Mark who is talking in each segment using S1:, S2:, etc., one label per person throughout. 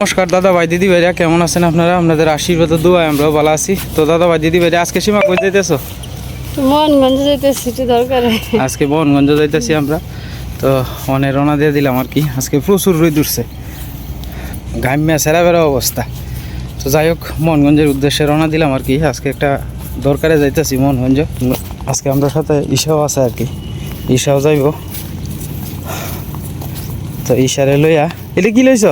S1: নমস্কার দাদা ভাই দিদি ভাইরা কেমন আছেন আপনারা? আপনাদের আশীর্বাদ ও দোয়ায় আমরাও ভালো আছি। তো দাদা ভাই দিদি ভাইরা আজকে সীমা কই যাইতেছো?
S2: মোহনগঞ্জ সিটি দরকার।
S1: আজকে মোহনগঞ্জ যাইতেছি আমরা। তো অনেক রওনা দিয়ে দিলাম আর কি। আজকে প্রচুর রোদ উঠছে। ঘামিয়া সেরা বেড়া অবস্থা। তো যাই হোক মোহনগঞ্জের উদ্দেশ্যে রওনা দিলাম আর কি। আজকে একটা দরকারে যাইতেছি মোহনগঞ্জ। আজকে আমরা সাথে ঈশাও আছে আর কি। ঈশাও যাইব। তো ঈশারে লইয়া এটা কি লইছ?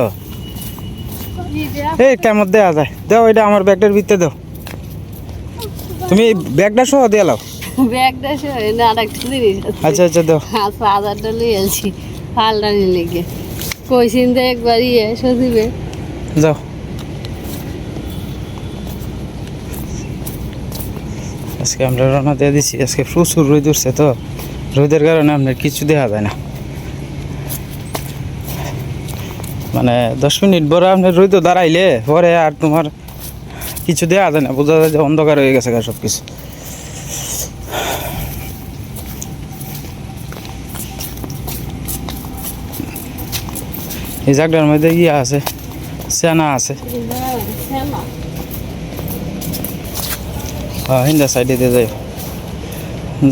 S1: এই কেমন দেওয়া যায়? দাও এটা আমার ব্যাগটার ভিতরে দাও। তুমি ব্যাগটা সহ দিয়ে লাও
S2: ব্যাগটা সে না আরেকটা জিনিস
S1: আচ্ছা আচ্ছা দাও।
S2: আচ্ছা হাজারটা লিয়ে আলছি ফালটা নিয়ে লেগে। কইছিন তো একবার ইয়ে সজিবে
S1: যাও। আজকে আমরা রওনা দিয়ে দিছি আজকে প্রচুর রোদ উঠছে তো। রোদের কারণে আপনার কিছু দেখা যায় না। মানে দশ মিনিট পরে আপনার রোদ দাঁড়াইলে, পরে আর তোমার কিছু দেওয়া যায় না, বোঝা যায় যে অন্ধকার হয়ে গেছে সব কিছু এই জায়গাটার মধ্যে ইয়ে আছে, সেনা আছে। হিন্দা সাইডে দিয়ে যাই।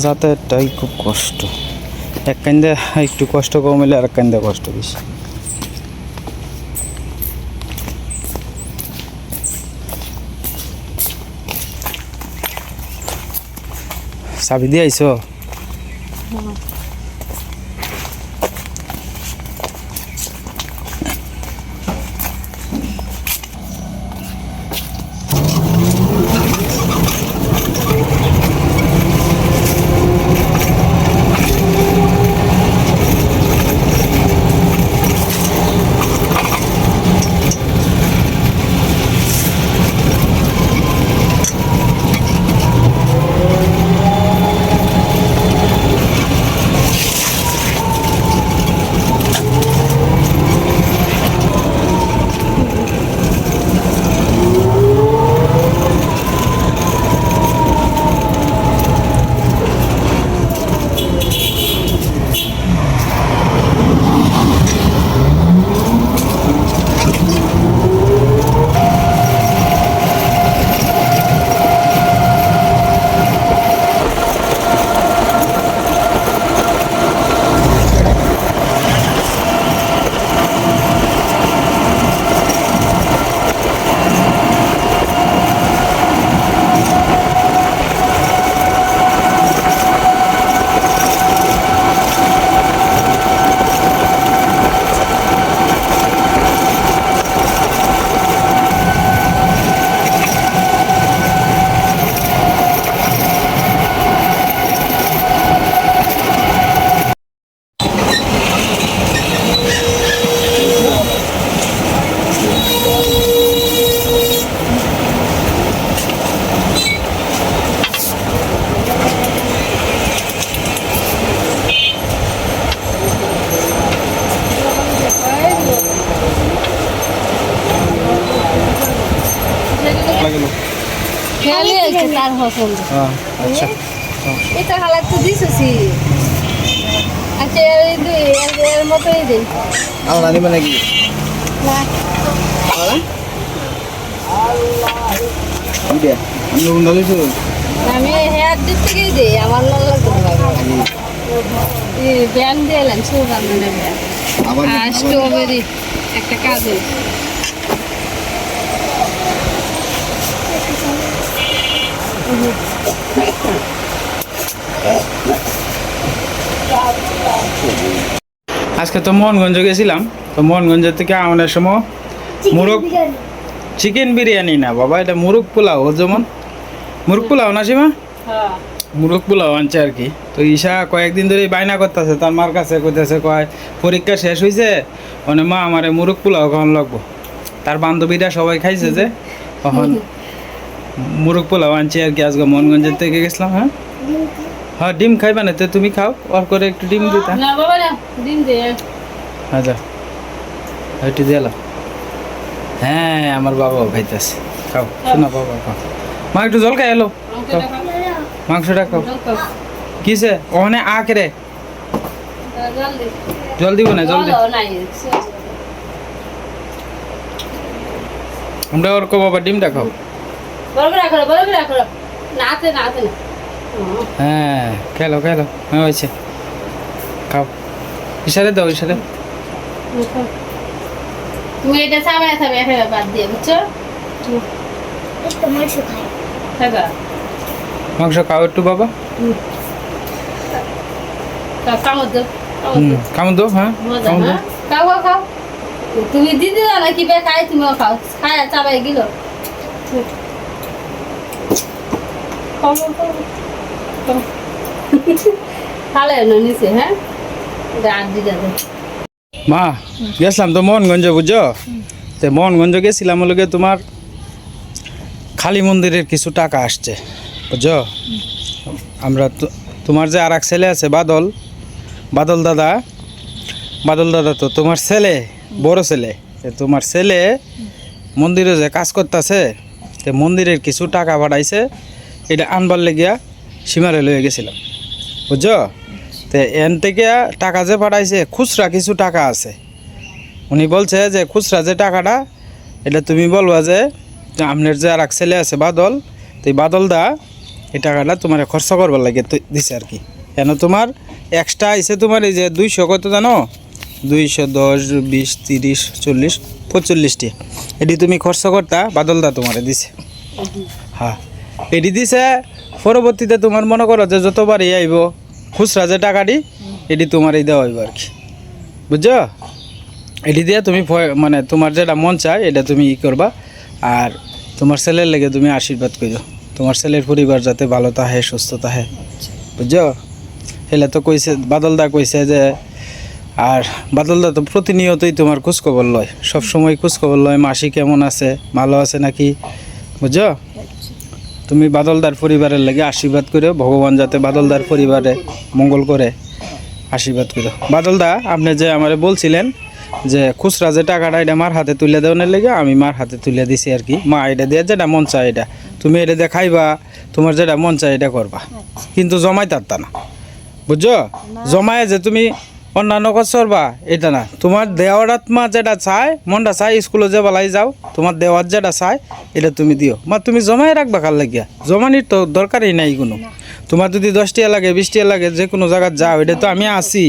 S1: যাতায়াতটাই খুব কষ্ট। এক কান্দে একটু কষ্ট কম হলে আর এক কান্দে কষ্ট বেশি। চাবি দিয়ে আইছো
S2: খেয়ালি আছে তার পছন্দ
S1: হ্যাঁ আচ্ছা।
S2: এটা হালাত তো দিছি আচ্ছা এর- মতোই দিই
S1: আল্লাহ নিবে নাকি?
S2: না। আমি হেয়ার দিক থেকেই দিই আমার ভালো লাগবে ব্যান দিয়ে এলাম সুগার মানে ব্যান স্ট্রবেরি একটা কাজু
S1: আজকে তো মোহনগঞ্জ গেছিলাম। তো মোহনগঞ্জ থেকে আমাদের সময় মুরগ চিকেন বিরিয়ানি না বাবা এটা মুরগ পোলাও যেমন। মুরগ পোলাও না সীমা?
S2: হ্যাঁ।
S1: মুরগ পোলাও আনছে আর কি। তো ঈশা কয়েকদিন ধরে বায়না করতেছে তার মার কাছে কইতেছে কয় পরীক্ষা শেষ হয়েছে মানে মা আমারে মুরগ পোলাও কখন লাগবো। তার বান্ধবীরা সবাই খাইছে যে তখন মুরগ পোলাও আনছি আর কি আজকে মোহনগঞ্জের থেকে গেছিলাম হ্যাঁ? হ্যাঁ ডিম খাইবা না তো তুমি খাও অর করে একটু ডিম দিতা। আচ্ছা একটু দিলাম হ্যাঁ আমার বাবাও খাইতেছে। খাও শোনা বাবা খাও। মা একটু জল খাই এলো। মাংসটা খাও। কিসে? ওখানে আখ রে। জল দিব না জল আমরা ওর কো বাবা ডিমটা খাও। হ্যাঁ খেলো খেলো। হ্যাঁ হয়েছে। খাও। ইশারে দাও ইশারে।
S2: তুমি এটা চাবায় খাবে এখানে বাদ দিয়ে বুঝছ?
S1: মাংস খাও একটু বাবা।
S2: কামড় দাও কামড়
S1: হ্যাঁ
S2: হ্যাঁ? খাও তুমি দিদি না কি খাই তুমিও খাও। খায় চাবাই গেল খাও খাও খাও খাও। ভালো না নিচে হ্যাঁ আর দিদা দাও
S1: মা, গেছিলাম তো মোহনগঞ্জ, বুঝছ? তো মোহনগঞ্জ গেছিলাম ওগুলোকে তোমার কালী মন্দিরের কিছু টাকা আসছে, বুঝছ? আমরা তোমার যে আর এক ছেলে আছে, বাদল বাদল দাদা বাদল দাদা তো তোমার ছেলে, বড় ছেলে। তোমার ছেলে মন্দিরে যে কাজ করতেছে, তো মন্দিরের কিছু টাকা পাঠাইছে এটা আনবার লেগিয়া সীমারে লয়ে গেছিলাম। বুঝছ? তো এন থেকে টাকা যে পাঠাইছে, খুচরা কিছু টাকা আছে। উনি বলছে যে, খুচরা যে টাকাটা, এটা তুমি বলবা যে আপনার যে আর এক ছেলে আছে, বাদল, তো এই বাদল দা এই টাকাটা তোমার খরচ করবার লাগে দিছে আর কি। কেন তোমার এক্সট্রা আইছে তোমার এই যে দুইশো কত জানো? দুইশো দশ, বিশ, তিরিশ, চল্লিশ পঁচল্লিশটি এটি তুমি খরচ করতা বাদল দা তোমারে দিছে। হ্যাঁ। এটি দিছে, পরবর্তীতে তোমার মনে করো যে যতবার ইয়ে আইব, খুচরা যে টাকাটি, এটি তোমার এই দেওয়া হইব আর কি। বুঝছ? এটি দিয়ে তুমি মানে তোমার যেটা মন চায়, এটা তুমি ই করবা। আর তোমার ছেলের লেগে তুমি আশীর্বাদ করো তোমার ছেলের পরিবার যাতে ভালো তাহে সুস্থ তাহে বুঝছ? হেলে তো কইছে, বাদলদা কইছে যে, আর বাদলদা তো প্রতিনিয়তই তোমার খোঁজখবর লয়। সবসময় খোঁজখবর লয়, মাসি কেমন আছে, ভালো আছে নাকি? বুঝছ? তুমি বাদলদার পরিবারের লাগে আশীর্বাদ করো ভগবান যাতে বাদলদার পরিবারে মঙ্গল করে আশীর্বাদ করো বাদলদা আপনি যে আমারে বলছিলেন যে খুচরা যে টাকাটা এটা মার হাতে তুলে দেওয়ার লেগে আমি মার হাতে তুলে দিছি আর কি। মা এটা দিয়ে যেটা মন চায় এটা। তুমি এটা দিয়ে খাইবা তোমার যেটা মন চায় এটা করবা। কিন্তু জমাই তারতা না। বুঝছ? জমায় যে তুমি অন্যান্য কাজ করবা এটা না। তোমার দেওয়ার আত্মা যেটা চায় মনটা চায় স্কুলে যে বেলায় যাও তোমার দেওয়ার যেটা চায় এটা তুমি দিও। মা তুমি জমাই রাখবা কার লাগিয়া? জমানির তো দরকারই নাই কোনো। তোমার যদি দশ টিয়া লাগে বিশ টিয়া লাগে যে কোনো জায়গায় যাও এটা তো আমি আসি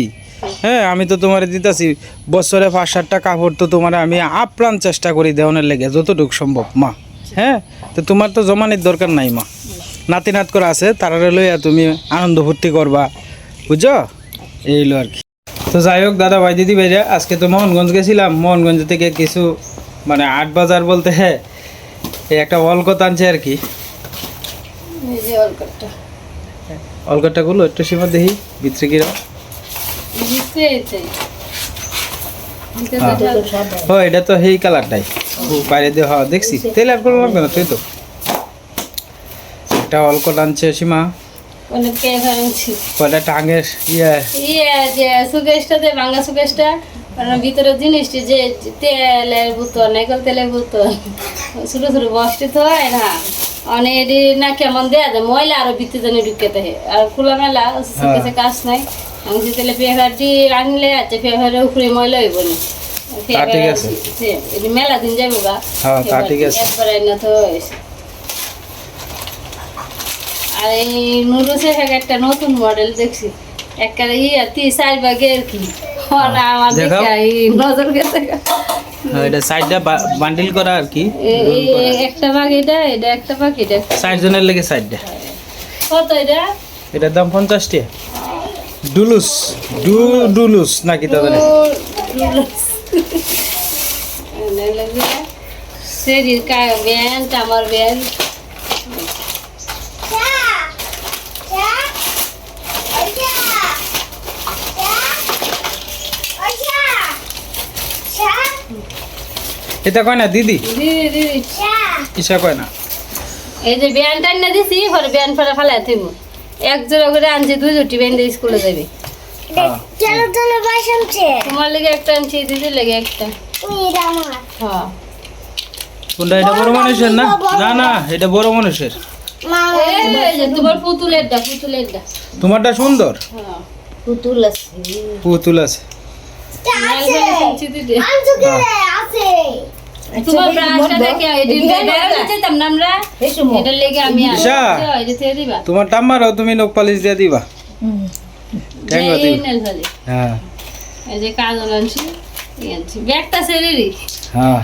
S1: হ্যাঁ আমি তো তোমার দিতেছি বছরে পাঁচ সাতটা কাপড় তো তোমার আমি আপ্রাণ চেষ্টা করি দেওয়ানের লেগে যতটুকু সম্ভব মা। হ্যাঁ তো তোমার তো জমানির দরকার নাই মা। নাতি নাত করে আছে তারারে লইয়া তুমি আনন্দ ফুর্তি করবা বুঝছ? এইলো আর কি। তো যাই হোক দাদা ভাই দিদি ভাইরা আজকে তো মোহনগঞ্জ গেছিলাম। মোহনগঞ্জ থেকে কিছু মানে আট বাজার বলতে হ্যাঁ এই একটা অলকত আনছে আর কি।
S2: এই যে অলকাটা
S1: অলকতটাগুলো একটু সীমা দেখি
S2: চাই দিতে
S1: হ্যাঁ। ও এটা তো সেই কালারটাই। বাইরে দিয়ে হওয়া দেখছি। তেল আর কোনো লাগবে না তুই তো। একটা অলকট আনছে সীমা।
S2: অনেক প্রেফারেন্সি
S1: কয়টা টাঙের ইয়ে।
S2: ইয়ে যে সুকেশটা যে ভাঙ্গা সুকেশটা মানে ভিতরে জিনিসটি যে তেলের বোতল নাইকল তেলের বোতল ছোটো ছোটো বস্তি তো হয় না। অনেক এটি না কেমন দেয়া যায় ময়লা আরও ভিতরে জানি ঢুকে থাকে আর খোলা মেলা সুকেশে কাজ নাই। আমি যে তেলে পেপারটি আনলে আছে পেপারের উপরে ময়লা হইব না।
S1: তা ঠিক আছে।
S2: মেলা দিন যাব গা
S1: হ্যাঁ, ঠিক আছে।
S2: একবার না তো আর এই নুডলসের একটা নতুন মডেল দেখছি। একটা ইয়ে তিন চার ভাগের কি। ওরা আমার
S1: দেখাও।
S2: দেখে নজর গেছে।
S1: হ্যাঁ, এটা সাইডটা বান্ডিল করা আর কি
S2: একটা ভাগ এটা এটা একটা ভাগ এটা।
S1: ষাট জনের লেগে সাইডটা।
S2: কত এটা?
S1: এটার দাম পঞ্চাশ টাকা ডুলুস ডু ডুলুস নাকি তাদের?
S2: শরীর কা ব্যান্ড আমার ব্যান্ড।
S1: এটা কয় না দিদি?
S2: দিদি দিদি।
S1: ইসা কয় না?
S2: এই যে ব্যান্ড টান্না দিছি পরে ব্যান্ড ফেলে ফেলে থইব। এক জোড়া করে আনছি দুই জুটি ব্যান্ড স্কুলে যাবে
S1: হ্যাঁ।
S3: চলো চলো বাসনছে
S2: তোমার লেগে একটা আনছি দিদির লেগে একটা।
S3: এটা আমার।
S2: হ্যাঁ।
S1: কোনটা এটা বড় মানুষের না? না না এটা বড় মানুষের।
S2: তোমার পুতুলেরটা পুতুলেরটা।
S1: তোমারটা সুন্দর?
S2: হ্যাঁ পুতুল আছে।
S1: পুতুল আছে।
S2: তোমার ব্রাশটা দেখে এদিন বেড়াতে যেতাম না আমরা? এটার লেগে আমি আর-
S1: ঈশা।
S2: ওই যে দিয়ে দিবা।
S1: তোমার টাম্মারও তুমি নখ পালিশ দিয়ে দিবা। হ্যাঁ।
S2: এই যে কাজল আনছি। ব্যাগটা সেরেরই
S1: হ্যাঁ।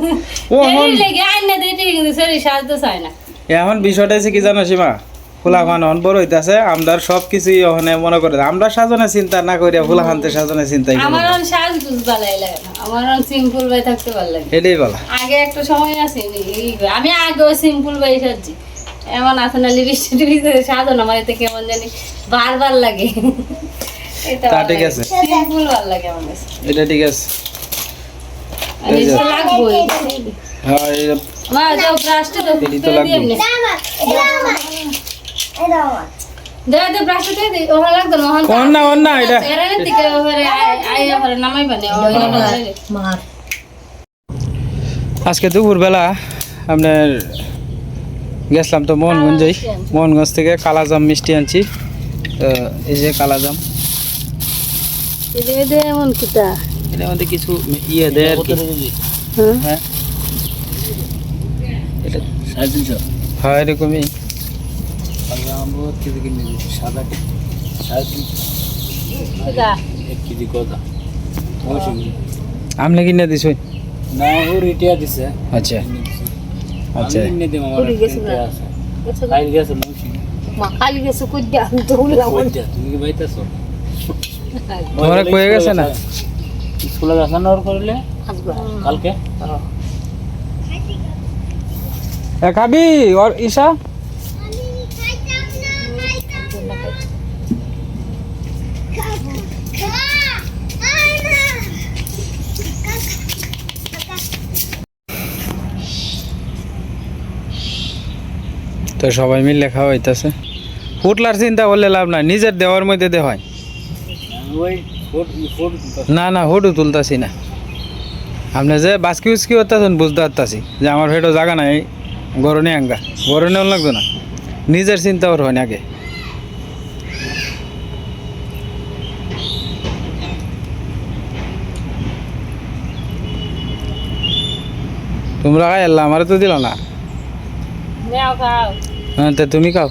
S1: ও
S2: লেগে আইনা দিতে কিন্তু সেরি সাজতে চায় না।
S1: এখন বিষয়টা হচ্ছে কি জানো সীমা? ফুলা খান অন বড় হইতাছে আমদার সব কিছুই ওখানে মনে করে আমরা সাজনে চিন্তা না করিয়া ফুলা খানতে সাজনে চিন্তাই করি
S2: আমার অন সাজ ভালাই লাগে আমার অন সিম্পল ভাই থাকতে ভালো লাগে
S1: এটাই বলা।
S2: আগে একটা সময় আছে আমি আগেও সিম্পল ভাই সাজছি। এমন আছে না লিপস্টিক টিপস্টিক সাজানো আমার এতে কেমন জানি বারবার লাগে। এটা
S1: তা ঠিক আছে।
S2: সিম্পল ভালো লাগে আমার কাছে।
S1: এটা ঠিক আছে।
S2: লাগবোই।
S1: হ্যাঁ এই-
S2: মা যাও ব্রাশটা তো দিয়ে।
S1: আজকে দুপুরবেলা আপনার গেছিলাম তো মোহনগঞ্জেই। মোহনগঞ্জ থেকে কালাজাম মিষ্টি আনছি। তো এই যে কালাজাম।
S2: দে দে এমন কিটা।
S1: মধ্যে কিছু ইয়ে দেয় আর কি।
S2: হ্যাঁ।
S1: হ্যাঁ। এটা হ্যাঁ এরকমই।
S2: কিটা
S1: আমলে কিনে দিছ?
S4: না ও রিটিয়া দিছে।
S1: আচ্ছা। আচ্ছা।
S4: নিয়ে আমার
S2: পুরি গেছে
S4: খাই গেছে
S2: কইয়া
S4: তুমি কি বাইতাছো?
S1: তোমারে কয়ে গেছে না?
S4: স্কুলে যাস না ওর করলে কালকে?
S1: এ খাবি? ওর ঈশা? তো সবাই মিলে খাওয়া হইতাছে। ফুটলার চিন্তা করলে লাভ নাই নিজের দেওয়ার মধ্যে দে হয়।
S4: ওই ফোট ফোট
S1: না না হুডু তুলতাছি না। আপনি যে বাসকি উসকি হতাছেন বুঝতে পারতাছি যে আমার ভেটো জায়গা নাই গরনে আঙ্গা। গরনে লাগতো না। নিজের চিন্তা ওর হয় না আগে। তোমরা খাই আল্লাহ আমার তো দিল না।
S2: নেও খাও।
S1: হ্যাঁ তে তুমি খাও।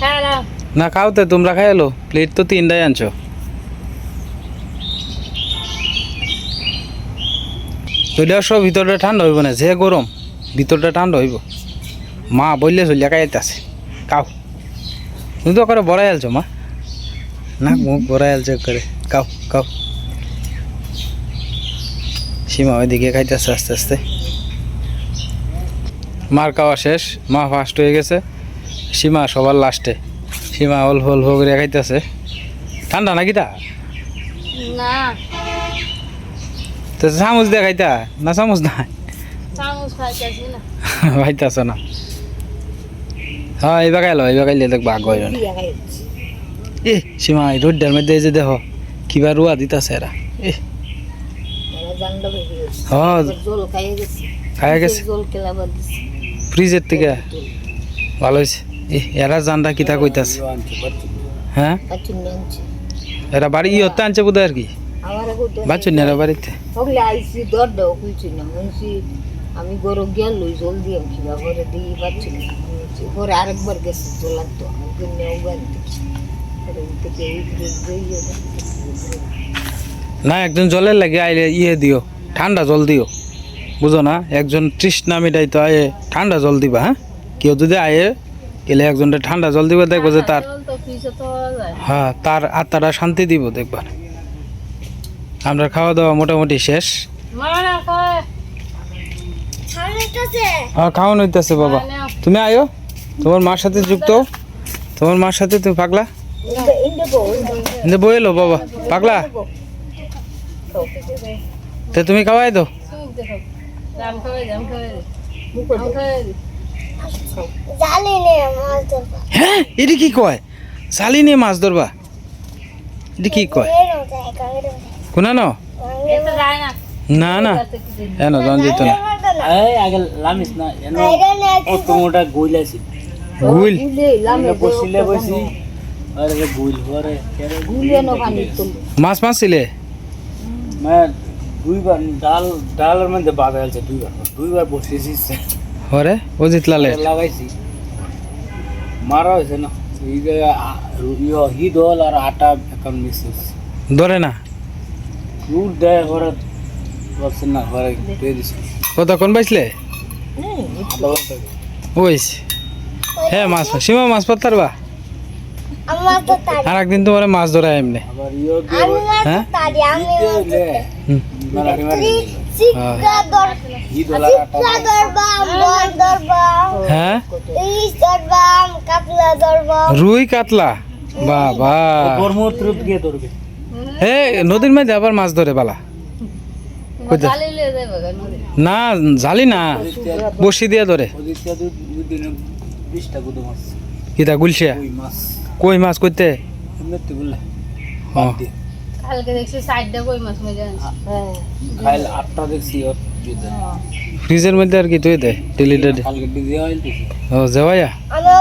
S2: খাও না
S1: খাও তে তোমরা খাই এলো। প্লেট তো তিনটাই আনছো। ওইটা সব ভিতরটা ঠান্ডা হইব না যে গরম ভিতরটা ঠান্ডা হইব। মা বললে চলিয়া খাইতেছে কাও তুমি তো করে বড়াই আলছো মা। না মুখ বড়াই আলছো করে কাও কাও সীমা ওইদিকে খাইতেছে আস্তে আস্তে। মার খাওয়া শেষ মা ফার্স্ট হয়ে গেছে। সীমা সবার লাস্টে। সীমা অল্প অল্প করে খাইতেছে। ঠান্ডা নাকি তা?
S2: না।
S1: তো চামচ দিয়ে খাইতা? না চামচ না?
S2: খাইতেছি না।
S1: হ্যাঁ এইবার খাইলো এইবার খাইলে দেখব আগ হয় এ সীমা এই রোডটার মধ্যে যে দেখো কিবা রুয়া দিতাছে এরা। এ। হ্যাঁ।
S2: খাইয়ে গেছি।
S1: ফ্রিজের থেকে। ভালো হয়েছে এরা জানটা কিতা কইতাছে? হ্যাঁ? এরা বাড়ি ইয়তে আনছে বোধ আর কি?
S2: গোটে
S1: এরা বাড়িতে?
S2: আমি গরু লই কিবা করে দিই পাচ্ছি আরেকবার গেছে আমি দিয়ে।
S1: না একজন জলের লাগে আইলে ইয়ে দিও ঠান্ডা জল দিও। বুঝো না একজন তৃষ্ণা মিটাই তো আয়ে ঠান্ডা জল দিবা হ্যাঁ? কেউ যদি আয়ে এলে একজনটা ঠান্ডা জল দিবা দেখব যে তার
S2: জল তো ফ্রিজে তো যায়
S1: হ্যাঁ তার আত্মাটা শান্তি দিব দেখবার। আমরা খাওয়া দাওয়া মোটামুটি শেষ।
S2: মারা কয়।
S1: হ্যাঁ খাওয়ানো হইতেছে বাবা। তুমি আয়ো? তোমার মার সাথে যুক্ত? তোমার মার সাথে তুমি পাগলা? বইলো বাবা। পাগলা? তে তুমি খাওয়াই দো
S2: সুখ দেখো। জাম খাওয়াই।
S1: হ্যাঁ এটি কি কয়? চালি নিয়ে মাছ ধরবা। এটি কি কয়? কোনা ন
S2: না।
S1: না। না। এন জন। যেত না মাছ মাছ ছিলে
S4: মানে দুইবার ডাল ডালের মধ্যে বাধা আছে দুইবার। দুইবার বসেছি
S1: হরে? অজিত লালে
S4: লাগাইছি। মারা হয়েছে না। এই যে আ- ইয়ে হি দল আর আটা এখন মিক্স হচ্ছে
S1: ধরে না?
S4: দুধ দেয় ঘরে বলছে না ঘরে দিয়ে দিছি।
S1: কতক্ষণ
S4: ঘণ্টা
S1: ওইস। হ্যাঁ মাছ সীমা মাছ পাতার বা? আর একদিন তোমার মাছ ধরা এমনি। হ্যাঁ? হ্যাঁ।
S3: কাতলা দরবাম।
S1: রুই কাতলা? বাবা। হে নদীর মধ্যে আবার মাছ ধরে বালা। না জালি না বসি দিয়ে ধরে। কিতা
S4: মাছ?
S1: কই মাছ করতে
S2: কালকে দেখছি সাইডটা কই মাছ মজা আনছে।
S4: খাইল আটটা দেখছি ওর যুদ্ধে।
S1: ফ্রিজের মধ্যে আর কি তুই দে ডেলি ডেলি
S4: কালকে ডিজে অয়েল
S1: ও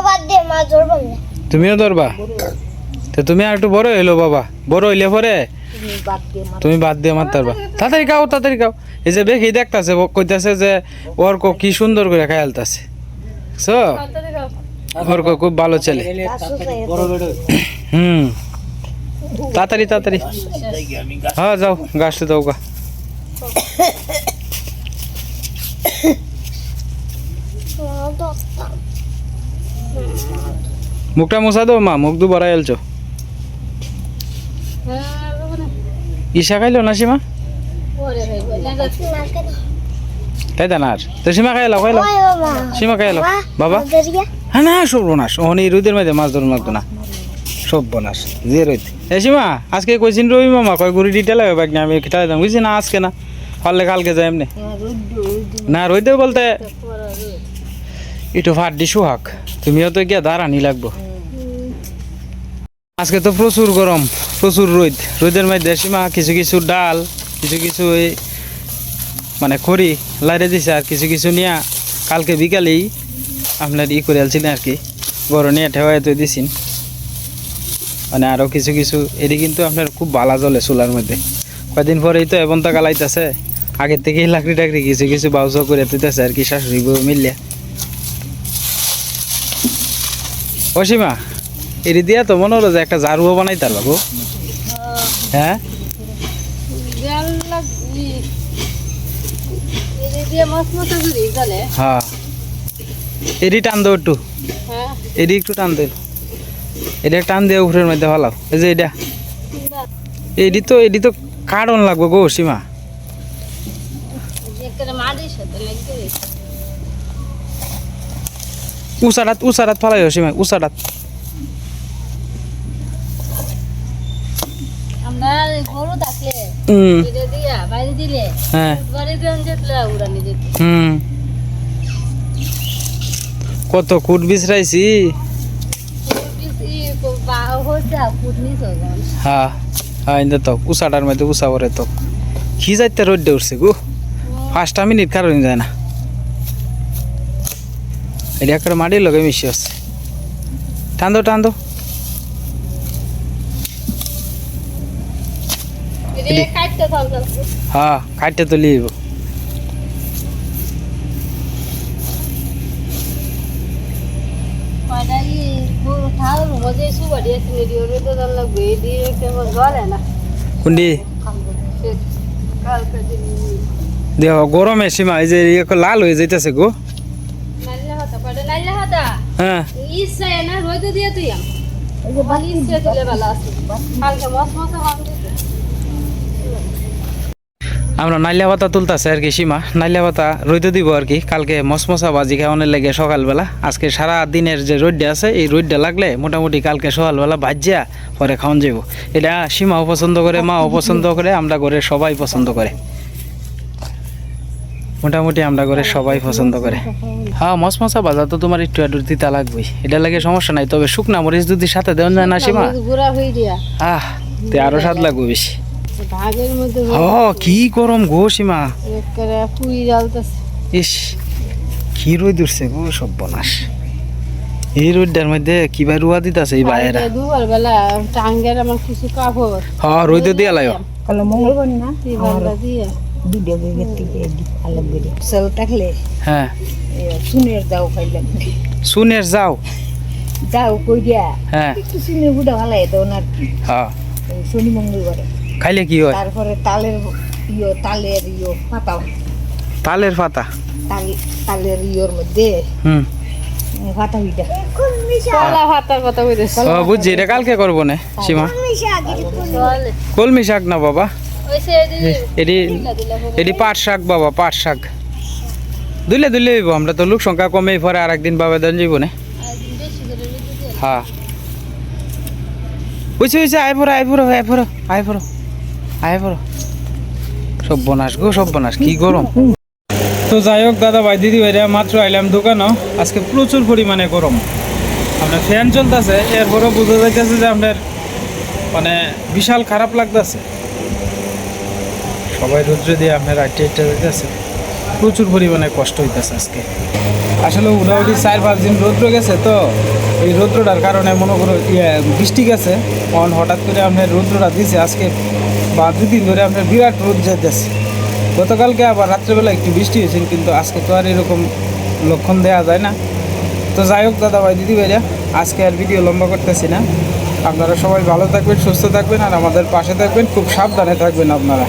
S3: বাদ মাছ না।
S1: তুমিও ধরবা? তো তুমি আর একটু বড় হইল বাবা। বড় হইলে পরে তুমি বাদ দিয়ে মারতে পারবা তাড়াতাড়ি খাও তাড়াতাড়ি খাও। এই যে বেশি দেখতাছে কইতাছে যে ওর কো কি সুন্দর করে খায়ালতাছে সো ওর কো খুব ভালো ছেলে। হুম। তাড়াতাড়ি তাড়াতাড়ি। হ্যাঁ যাও গাছটা দাও গা। মুখটা মুছা দাও মা মুখ দু বড়াই এলছো ঈশা খাইলো না সীমা? তাই না আর। তো সীমা খাইলো খাইলো? সীমা খাইলো। বাবা। হ্যাঁ না সর্বনাশ। অনি রোদের মধ্যে মাছ ধরুন লাগতো না। সর্বনাশ যে রোদ এ সীমা, আজকে কইছিন রবি মামা, কয় গুড়ি ডিটেল হবে বাকি আমি খেটা দিতাম বুঝছি না আজকে না? পারলে কালকে যাই এমনি। না, রইতে বলতে একটু দি সুহাক তুমিও তো গিয়া দাঁড়ানি লাগবো। আজকে তো প্রচুর গরম, প্রচুর রোদ। রোদের মধ্যে সীমা, কিছু কিছু ডাল, কিছু কিছু মানে খড়ি লাইরে দিছে আর কিছু কিছু নিয়ে কালকে বিকালেই আপনার ই করে আলছিলেন আর কি গরম নিয়ে ঠেওয়াই তো দিছিন। মানে আরও কিছু কিছু এটি কিন্তু আপনার খুব বালা জলে চুলার মধ্যে। কয়দিন পরেই তো এবং তো গালাইতেছে আগের থেকেই লাকড়ি টাকড়ি কিছু কিছু বাউজ করে তুইতেছে আর কি শাশুড়ি বউ মিললে অসীমা এটি দিয়া তো মনে হলো যে একটা ঝাড়ুও বানাই তার বাবু। হ্যাঁ?
S2: জালে
S1: হ্যাঁ। এটি টান দেও একটু।
S2: হ্যাঁ।
S1: এটি একটু টান দেন। এটা টান দিয়ে উপরের মধ্যে ভালো এই যে এটা। এটি তো এটি তো কারণ লাগবে গো সীমা। উষারাত উষারাত ফালাই সীমা উষারাত।
S2: আমরা গরু থাকলে
S1: হুম
S2: এটা দিয়া বাইরে দিলে
S1: হ্যাঁ
S2: বাড়ি দিয়ে যেতলে উড়ানি যেত
S1: হুম কত কুট বিছরাইছি
S2: হচ্ছে ফুটনি তো
S1: হ্যাঁ হ্যাঁ ইন্দে তো উষাটার মধ্যে উষা পরে তো। কি যাইতে রোদ উঠছে গো। পাঁচটা মিনিট কারণ যায় না। এটা একটা মাটির লগে মিশে আছে। টান
S2: দিন
S1: দেহ গরমে সীমা এই যে ইয়ে লাল হয়ে যাইতেছে গো।
S2: নাইলে হতা কয়টা নাইলে হতা
S1: হ্যাঁ
S2: ইচ্ছা না রোদ দিয়ে তুই আম বালি ইচ্ছা দিলে ভালো আছে কালকে মস মস হাম দিতে
S1: আমরা নাইলা পাতা তুলতেছে আর কি সীমা। নাইলা পাতা রইতে দিব আর কি। কালকে মসমসা বাজি খাওয়ানোর লেগে সকালবেলা। আজকে সারা দিনের যে রোদটা আছে এই রোদটা লাগলে মোটামুটি কালকে সকালবেলা ভাজিয়া পরে খাওয়ান যাইব। এটা সীমাও পছন্দ করে মাও পছন্দ করে আমরা ঘরে সবাই পছন্দ করে। মোটামুটি আমরা ঘরে সবাই পছন্দ করে। হ্যাঁ মসমসা বাজা তো তোমার একটু একটু দিতে লাগবেই। এটা লাগে সমস্যা নাই তবে শুকনা মরিচ যদি সাথে দেওয়া যায় না সীমা? আহ তে আরও স্বাদ লাগবে বেশি।
S2: ভাগের মধ্যে
S1: হ কি গরম গো সীমা।
S2: করে পুই জ্বালতেছে।
S1: ইস কি রোদ উঠছে গো সব বনাস এই মধ্যে কিবা রুয়া দিতেছে এই বাইরা
S2: দুবার বেলা টাঙ্গের আমার কিছু কাপড়।
S1: হ রোদ দিয়া লাইও
S2: কালো মঙ্গলবার না? দিয়া।
S5: থেকে করে। সেল থাকলে
S1: হ্যাঁ।
S5: শুনের দাও খাইলাম
S1: শুনের যাও।
S5: দাও কই দিয়া
S1: হ্যাঁ
S5: শুনে বুড়া ভালো তো ওনার কি।
S1: হ্যাঁ
S5: শনি মঙ্গলবারে।
S1: খাইলে কি হয়?
S5: তারপরে তালের ইয়ো তালের ইয়ো পাতা
S1: তালের পাতা?
S5: তাল তালের ইয়োর মধ্যে।
S1: হুম।
S5: পাতা হইটা।
S2: কলা ভাতার কথা কইতেছে
S1: ও বুঝছি এটা কালকে করব না সীমা। কলমি শাক না বাবা? এটি এটি পাট শাক বাবা পাট শাক। দুলে দুলে হইব আমরা তো লোক সংখ্যা কমেই পরে আর একদিন বাবা দেন যাইব না। হ্যাঁ। বুঝছি বুঝছি আয় পড়ো আয় পড়ো আয় পড়ো আয় পড়ো। আয় পড়ো সব বনাস গো, সব বনাস, কি গরম। তো যাই হোক দাদা ভাই, দিদি ভাইরা, মাত্র আইলাম দোকানও, আজকে প্রচুর পরিমাণে গরম। আপনার ফ্যান চলতেছে বোঝা যাইতেছে যে আপনার মানে বিশাল খারাপ লাগতেছে। সবাই রৌদ্র দিয়ে আপনার আটটে যেতেছে প্রচুর পরিমাণে কষ্ট হইতেছে আজকে। আসলে উড়াউড়ি চার পাঁচ দিন রৌদ্র গেছে তো, এই রৌদ্রটার কারণে মনে করো ইয়ে বৃষ্টি গেছে। হঠাৎ করে আপনার রৌদ্রটা দিছে আজকে বা দুদিন ধরে আপনার বিরাট রোদ যেতেছে গতকালকে আবার রাত্রেবেলা একটু বৃষ্টি হয়েছে, কিন্তু আজকে তো আর এরকম লক্ষণ দেওয়া যায় না। তো যাই হোক দাদা ভাই দিদি ভাইরা আজকে আর ভিডিও লম্বা করতেছি না। আপনারা সবাই ভালো থাকবেন, সুস্থ থাকবেন, আর আমাদের পাশে থাকবেন, খুব সাবধানে থাকবেন আপনারা।